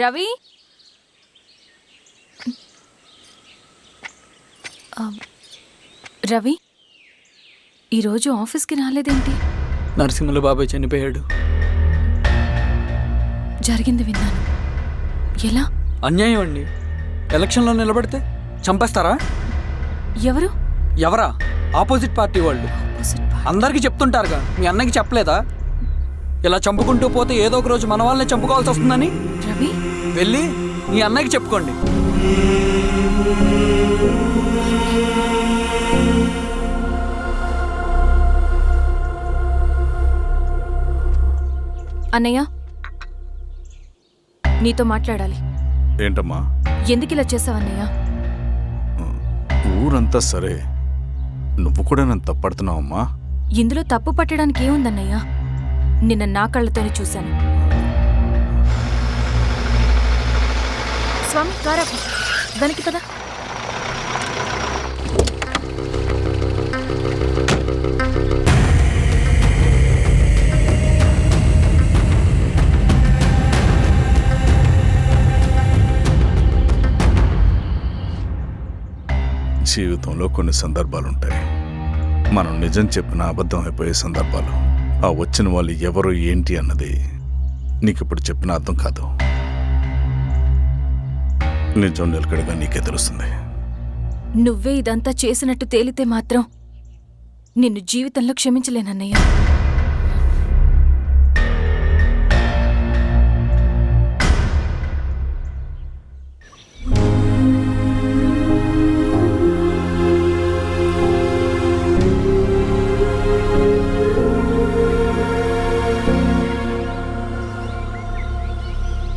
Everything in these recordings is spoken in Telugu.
రవి? రవి? ఈరోజు ఆఫీస్కి రాలేదేంటి? నరసింహుల బాబాయ్ చనిపోయాడు. జరిగింది విన్నాను. ఎలా? అన్యాయం అండి. ఎలక్షన్లో నిలబడితే చంపేస్తారా? ఎవరు? ఎవరా? ఆపోజిట్ పార్టీ వాళ్ళు. అందరికీ చెప్తుంటారుగా. మీ అన్నకి చెప్పలేదా? ఇలా చంపుకుంటూ పోతే ఏదో ఒక రోజు మన వాళ్ళని చంపుకోవాల్సి వస్తుందని? రవి? వెళ్ళి మీ అన్నకి చెప్పుకోండి. అన్నయ్య నీతో మాట్లాడాలి. ఏంటమ్మా? ఎందుకు ఇలా చేసావన్నయ్య ఊరంతా సరే. నువ్వు కూడా నన్ను తప్పడుతున్నావమ్మా? ఇందులో తప్పు పట్టడానికి ఏముందన్నయ్య? నిన్న నా కళ్ళతోనే చూశాను. స్వామి కారా దానికి కదా. జీవితంలో కొన్ని సందర్భాలుంటాయి. మనం నిజం చెప్పిన అబద్ధం అయిపోయే సందర్భాలు. ఆ వచ్చిన వాళ్ళు ఎవరు ఏంటి అన్నది నీకు ఇప్పుడు చెప్పిన అర్థం కాదు. నిజం నిలకడగా నీకే తెలుస్తుంది. నువ్వే ఇదంతా చేసినట్టు తేలితే మాత్రం నిన్ను జీవితంలో క్షమించలేనన్నయ్య.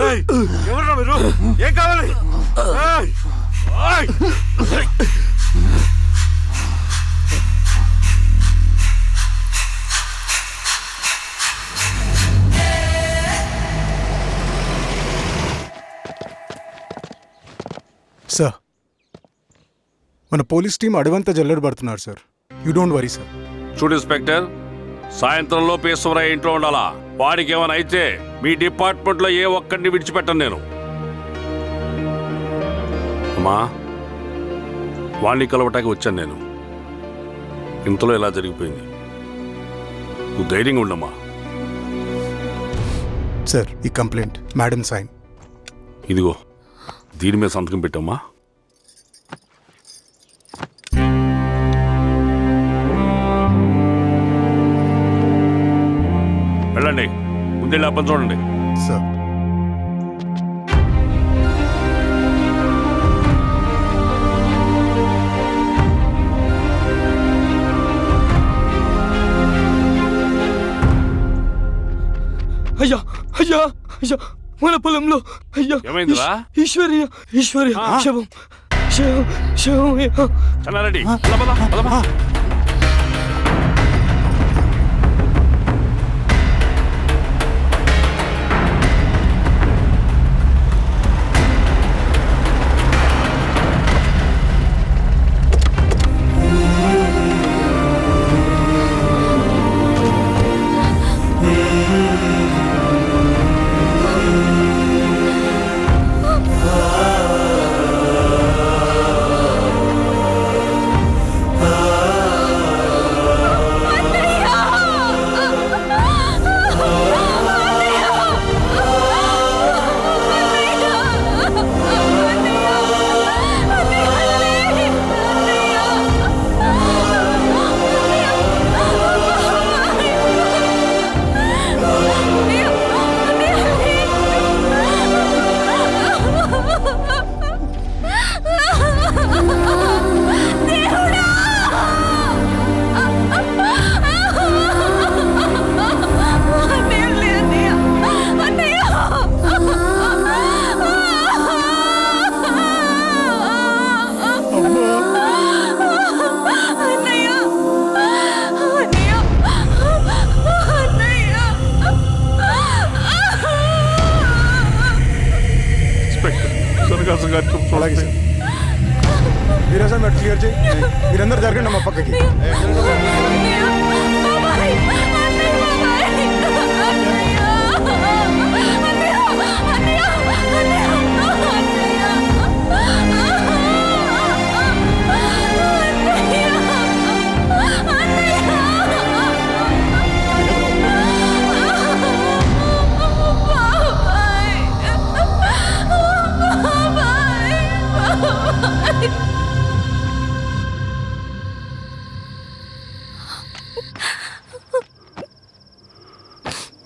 మీరు? ఏం కావాలి! సార్ మన పోలీస్ టీం అడవంతా జల్లెడ పడుతున్నారు sir. You don't worry sir. చూడు ఇన్స్పెక్టర్ సాయంత్రంలో పేశ్వరయ్య ఇంట్లో ఉండాలా? వాడికి ఏమైనా అయితే మీ డిపార్ట్మెంట్లో ఏ ఒక్కడిని విడిచిపెట్టను నేను. అమ్మా వాణ్ణి కలవటానికి వచ్చాను నేను. ఇంతలో ఇలా జరిగిపోయింది? నువ్వు ధైర్యంగా ఉండమ్మా. సార్ ఈ కంప్లైంట్ మేడం సైన్. ఇదిగో దీని మీద సంతకం పెట్టమ్మా. వెళ్ళండి. ముందే పని చూడండి. సార్. అయ్యా అయ్యా అయ్యా మన పొలంలో అయ్యా. ఏమైందిరా? ఈశ్- ఈశ్వర్య ఈశ్వర్య శవం శవం శవం అయ్యా. మీరే సార్ క్లియర్ చేయి. మీరందరూ జరగండి మా పక్కకి.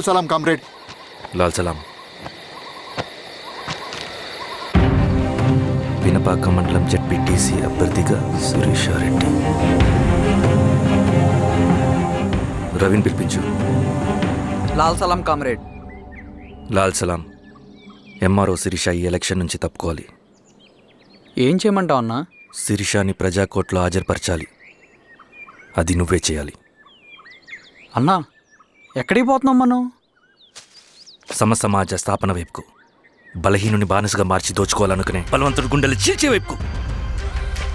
లాల్ సలాం కామ్రేడ్. లాల్ సలాం. పినపాక మండలం జడ్పీటీసీ అభ్యర్థిగా సురేషారెడ్డి రవిని పిలిపించు. లాల్ సలాం కామ్రేడ్. లాల్ సలాం ఎంఆర్ఓ శిరీష ఈ ఎలక్షన్ నుంచి తప్పుకోవాలి. ఏం చేయమంటావు అన్నా? శిరీషాని ప్రజాకోర్టులో హాజరుపరచాలి. అది నువ్వే చేయాలి. అన్నా ఎక్కడికి పోతున్నాం మనం? సమసమాజ స్థాపన వైపుకు బలహీనుని బానిసగా మార్చి దోచుకోవాలనుకునే బలవంతుడు గుండెలు చీల్చే వైపుకు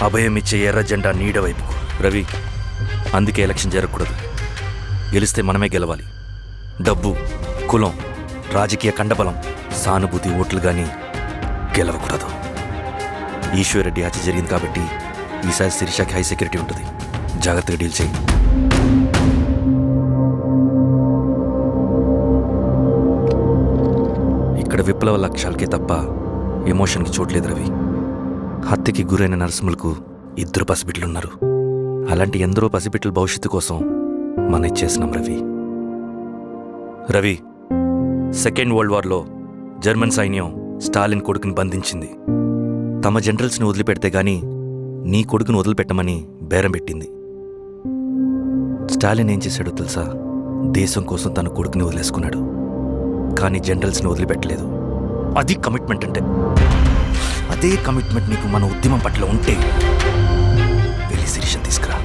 అభయం ఇచ్చే ఎర్ర జెండా నీడ వైపుకు. రవి అందుకే ఎలక్షన్ జరగకూడదు. గెలిస్తే మనమే గెలవాలి. డబ్బు కులం రాజకీయ కండబలం సానుభూతి ఓట్లు కానీ గెలవకూడదు. ఈశ్వరెడ్డి హత్య జరిగింది కాబట్టి ఈసారి శిరీషకి హై సెక్యూరిటీ ఉంటుంది. జాగ్రత్తగా డీల్ చేయి. ఇక్కడ విప్లవ లక్ష్యాలకే తప్ప ఎమోషన్కి చోట్లేదు రవి. హత్యకి గురైన నరసింహులకు ఇద్దరు పసిబిడ్లున్నారు అలాంటి ఎందరో పసిబిడ్డల భవిష్యత్తు కోసం మనం ఇచ్చేసినాం రవి. రవి సెకండ్ వరల్డ్ వార్లో జర్మన్ సైన్యం స్టాలిన్ కొడుకుని బంధించింది. తమ జనరల్స్ని వదిలిపెడితే గాని నీ కొడుకును వదిలిపెట్టమని బేరం పెట్టింది. స్టాలిన్ ఏం చేశాడో తెలుసా? దేశం కోసం తన కొడుకుని వదిలేసుకున్నాడు. కానీ జనరల్స్ని వదిలిపెట్టలేదు. అది కమిట్మెంట్ అంటే. అదే కమిట్మెంట్ నీకు మన ఉద్యమం పట్ల ఉంటే వెళ్ళి శిరీష తీసుకురా.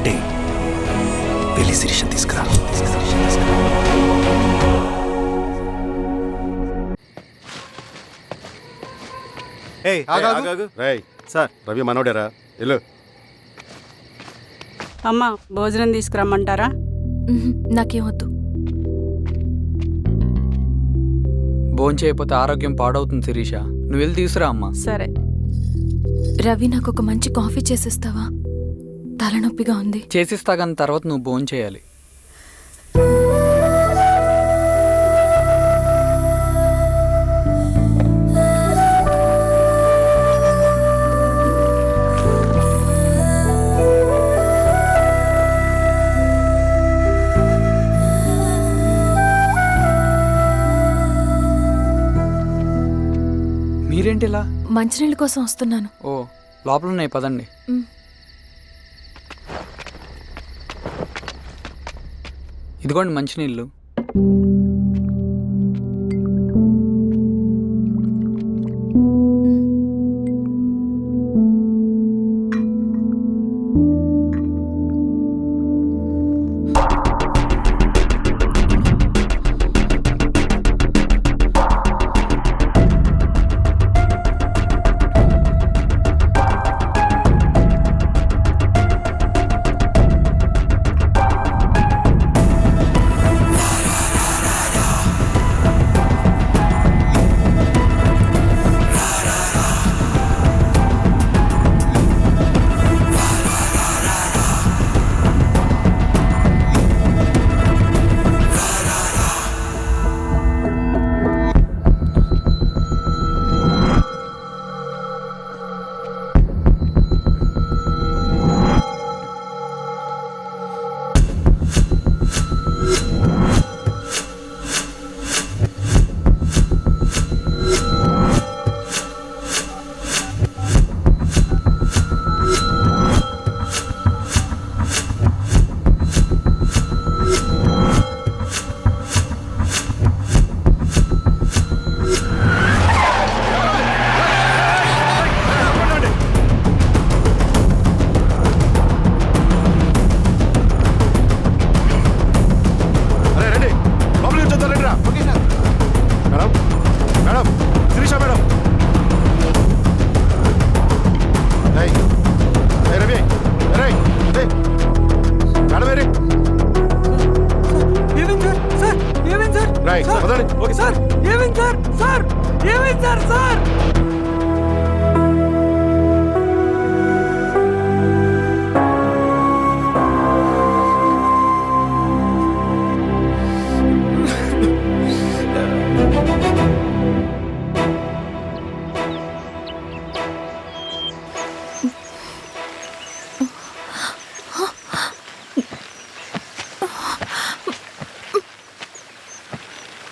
ఉంటే వెళ్ళి శిరీష తీసుకురా. సార్. రవి మనోడేరా? ఇల్లు అమ్మ భోజనం తీసుకురమ్మంటారా? ఉహుం, నాకేం వద్దు. భోంచేయకపోతే ఆరోగ్యం పాడవుతుంది శిరీష. నువ్వు వెళ్ళి తీసురా అమ్మా. సరే. రవి నాకు ఒక మంచి కాఫీ చేసిస్తావా? తలనొప్పిగా ఉంది. చేసిస్తా కానీ తర్వాత నువ్వు బోన్ చేయాలి. మీరేంటిలా? మంచినీళ్ళ కోసం వస్తున్నాను. ఓ లోపల ఉన్నాయి పదండి ఇదిగోండి మంచినీళ్ళు. ఏమైంది సార్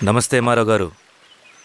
నమస్తే మారో గారు.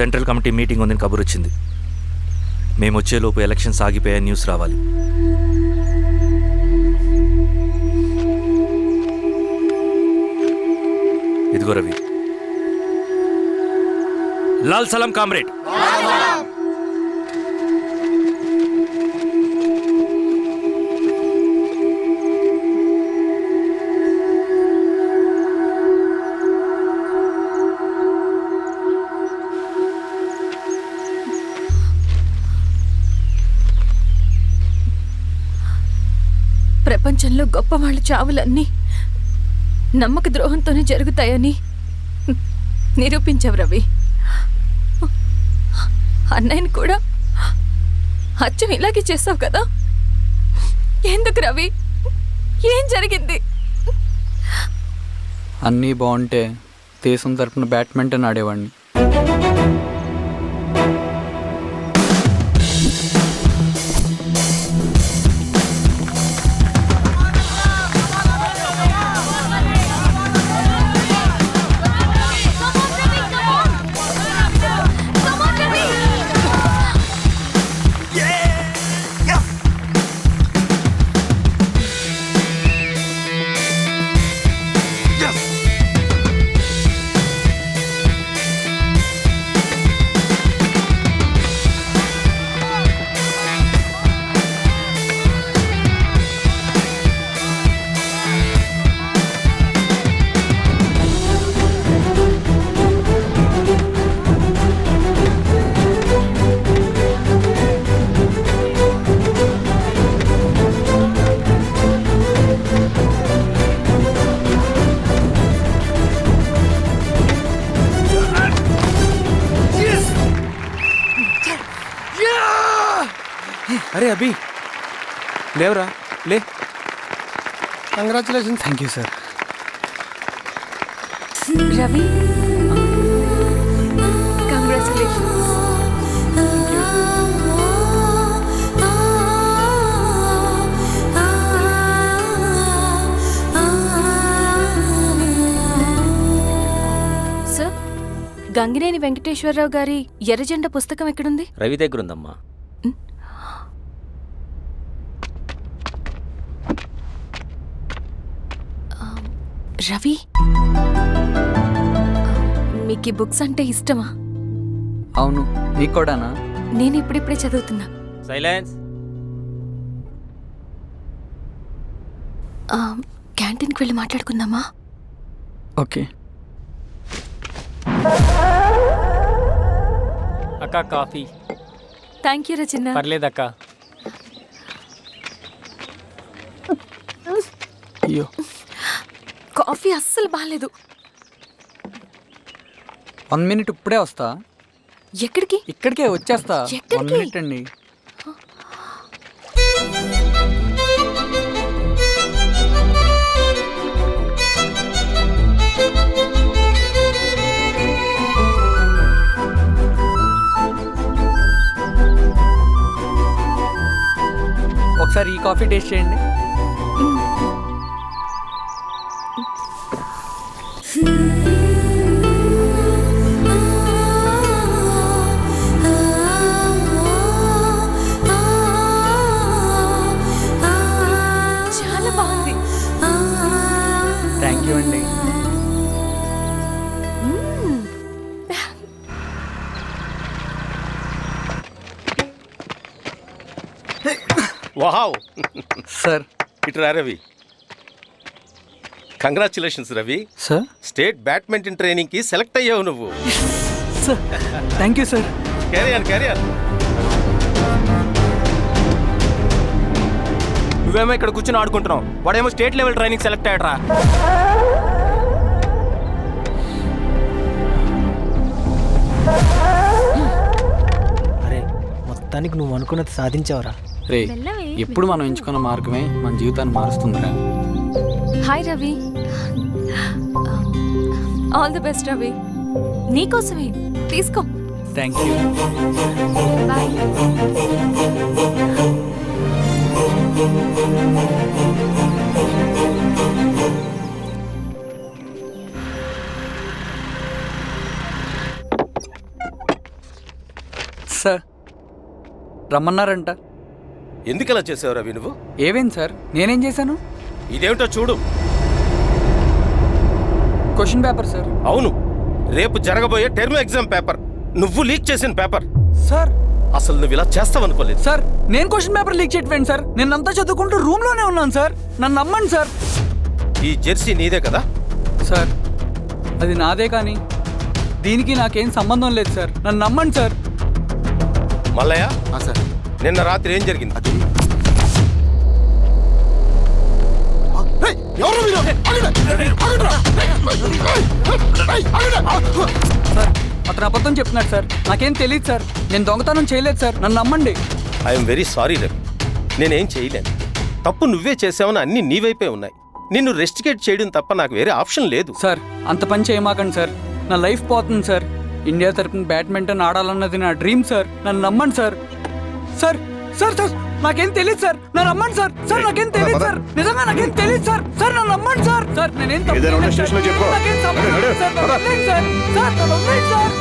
సెంట్రల్ కమిటీ మీటింగ్ ఉందని కబురు వచ్చింది. మేము వచ్చేలోపు ఎలక్షన్స్ ఆగిపోయే న్యూస్ రావాలి. ఇదిగో రవి. లాల్ సలాం కామ్రేడ్. ప్రపంచంలో గొప్ప వాళ్ళ చావులన్నీ నమ్మక ద్రోహంతోనే జరుగుతాయని నిరూపించావు రవి. అన్నయ్యని కూడా అచ్చం ఇలాగే చేస్తావు కదా? ఎందుకు రవి? ఏం జరిగింది? అన్నీ బాగుంటే దేశం తరపున బ్యాడ్మింటన్ ఆడేవాడిని. లేవరా? లే. Congratulations thank you sir Ravi congratulations Gangineni Venkateswara Rao గారి ఎర్రజెండ పుస్తకం ఎక్కడుంది? రవి దగ్గర రవి? మీకు బుక్స్ అంటే ఇష్టమా? అవును నీకు కూడానా? నేను ఇప్పుడిప్పుడే చదువుతున్నా. సైలెన్స్. ఆ, క్యాంటీన్కి వెళ్ళి మాట్లాడుకుందామా? ఓకే. అక్క కాఫీ. Thank you Rachana. పర్లేదక్క. అయ్యో. కాఫీ అస్సలు బాగాలేదు వన్ మినిట్ ఇప్పుడే వస్తా. ఎక్కడికి? ఇక్కడికే వచ్చేస్తా. వన్ ఎక్కడికి? మినిట్ అండి. ఒకసారి ఈ కాఫీ టేస్ట్ చేయండి. వావ్. సార్. ఇటు రా Ravi. Congratulations Ravi. Sir? State badminton ట్రైనింగ్కి సెలెక్ట్ అయ్యావు నువ్వు. Sir thank you sir. Career career నువ్వేమో ఇక్కడ కూర్చొని ఆడుకుంటున్నావు. వాడేమో స్టేట్ లెవెల్ ట్రైనింగ్ సెలెక్ట్ అయ్యాడ్రా. అరే మొత్తానికి నువ్వు అనుకున్నది సాధించావురా. రే ఎప్పుడు మనం ఎంచుకున్న మార్గమే మన జీవితాన్ని మారుస్తుందిరా. Hi Ravi. All the best Ravi. నీకోసమే. తీసుకో. థ్యాంక్ యూ బాయ్ సార్ రమ్మన్నారంట. ఎందుకు అలా చేసావు రవి నువ్వు? ఏవేం సార్? నేనేం చేశాను? ఇదేమిటో చూడు. Question paper sir. అవును. రేపు జరగబోయే టర్మ్ ఎగ్జామ్ పేపర్. నువ్వు లీక్ చేసిన పేపర్. సార్. అసలు నువ్వు ఇలా చేస్తావనుకోలేదు. సార్ నేను క్వశ్చన్ పేపర్ లీక్ చేయట్లేండి సార్. నేను అంతా చదువుకుంటూ రూమ్లోనే ఉన్నాను సార్. నన్ను నమ్మండి సార్. ఈ జెర్సీ నీదే కదా? సార్ అది నాదే కానీ దీనికి నాకేం సంబంధం లేదు సార్. నన్ను నమ్మండి సార్. మల్లయ్య సార్. నిన్న రాత్రి ఏం జరిగింది? ఎవరు మీరు? సార్ అతను అబద్ధం చెప్తున్నాడు సార్. నాకేం తెలియదు సార్. నేను దొంగతనం చేయలేదు సార్. నన్ను నమ్మండి. ఐఎమ్ వెరీ సారీ రవి నేనేం చేయలేను. తప్పు నువ్వే చేసావని అన్ని నీ వైపే ఉన్నాయి. నిన్ను రెస్టికేట్ చేయడం తప్ప నాకు వేరే ఆప్షన్ లేదు. సార్ అంత పని చేయమాకండి సార్. నా లైఫ్ పోతుంది సార్. ఇండియా తరపున బ్యాడ్మింటన్ ఆడాలన్నది నా డ్రీమ్ సార్. నన్ను నమ్మండి సార్. సార్ సార్ సార్ నాకేం తెలియదు సార్. నన్ను నమ్మండి సార్. సార్ నాకేం తెలియదు సార్. నిజంగా నాకేం తెలియదు సార్. సార్ నన్ను నమ్మండి సార్. సార్ నేనేం తప్పు ఏదైనా ఉంటే చేయలేదు సార్. స్టేషన్లో చెప్పుకో. నాకేం సంబంధం లేదు సార్. నన్ను వదిలేయండి సార్. సార్ నన్ను వదిలేయండి సార్.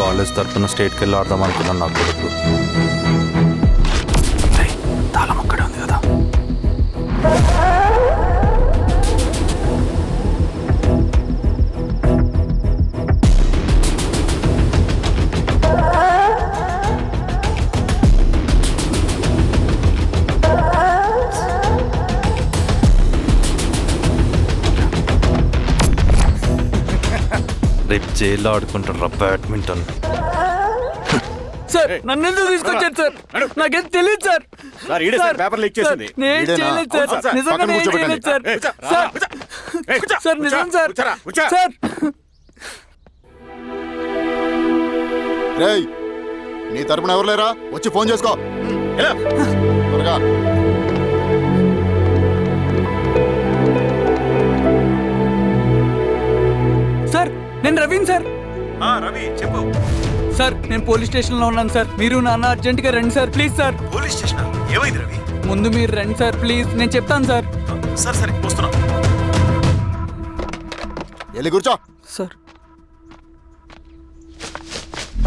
కాలేజ్ తరఫున స్టేట్కి వెళ్ళి ఆడదాం అనుకున్నాను నా కొడుకు. తాళం అక్కడే ఉంది కదా. రేపు జైల్లో ఆడుకుంటారా బ్యాడ్మింటన్? సార్ నన్ను ఎందుకు తీసుకొచ్చారు సార్? నాకేం తెలియదు సార్. సార్, ఈడే సార్ పేపర్ లీక్ చేసింది. సార్, నేను? చేయలేదు సార్. నిజంగా నేను. చేయలేదు సార్. సార్ సార్ నిజం సార్. సార్. రేయ్, నీ తరపున ఎవరు లేరా? వచ్చి ఫోన్ చేసుకో. ఎలా? త్వరగా. నేను రవీన్ సార్. రవి చెప్పు. సార్ నేను పోలీస్ స్టేషన్లో ఉన్నాను సార్. మీరు నాన్న అర్జెంట్గా రండి sir please sir. Police station? ఏమైంది రవి? ముందు మీరు రండి సార్ ప్లీజ్. నేను చెప్తాను సార్. సరే సరే వస్తున్నా. వెళ్ళి కూర్చో. సార్.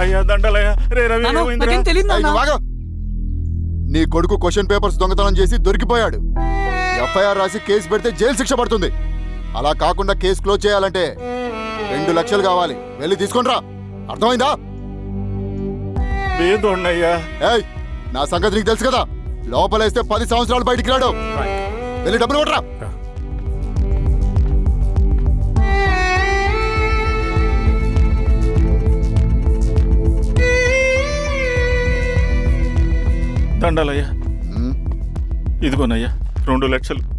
అయ్యా దండలయ్యా. రే రవి నాన్న, ఏమైందిరా? నాకేం తెలియదు నాన్న. నీ కొడుకు క్వశ్చన్ పేపర్స్ దొంగతనం చేసి దొరికిపోయాడు. ఎఫ్ఐఆర్ రాసి కేసు పెడితే జైలు శిక్ష పడుతుంది. అలా కాకుండా కేసు క్లోజ్ చేయాలంటే రెండు లక్షలు కావాలి. వెళ్ళి తీసుకొనిరా. అర్థమైందా? ఏయ్ నా సంగతి నీకు తెలుసు కదా. లోపలేస్తే పది సంవత్సరాలు బయటికి రాడు. వెళ్ళి డబ్బులు కొట్టరా దండలయ్యా. ఇదిగోనయ్యా రెండు లక్షలు.